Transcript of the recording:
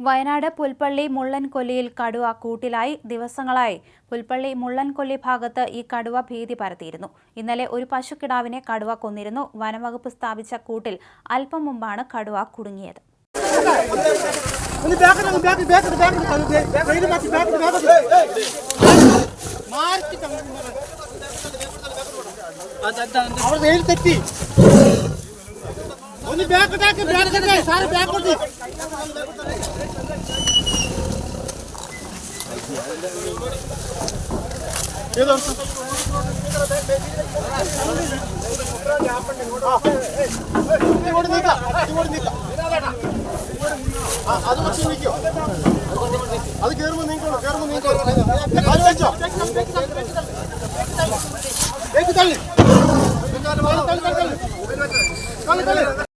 വയനാട് പുൽപ്പള്ളി മുള്ളൻകൊല്ലിയിൽ കടുവ കൂട്ടിലായി ദിവസങ്ങളായി. പുൽപ്പള്ളി മുള്ളൻകൊല്ലി ഭാഗത്ത് ഈ കടുവ ഭീതി പരത്തിയിരുന്നു. ഇന്നലെ ഒരു പശുക്കിടാവിനെ കടുവ കൊന്നിരുന്നു. വനംവകുപ്പ് സ്ഥാപിച്ച കൂട്ടിൽ അല്പം മുമ്പാണ് കടുവ കുടുങ്ങിയത്. അവർ തെറ്റി ഒന്ന് ബാക്കിട്ടാക്കി ബാക്കിട്ടെ സാറ് ബാക്കോട്ട് ഇങ്ങോട്ട് നീക്കാം ഇങ്ങോട്ട് നീക്കാം അത് കുറച്ച് നീക്കോ അത് കയറുമ്പോൾ നീക്കോളൂ കയറുമ്പോൾ നീക്കോളൂ അത് വെച്ചോ തള്ളി തള്ളി തള്ളി തള്ളി തള്ളി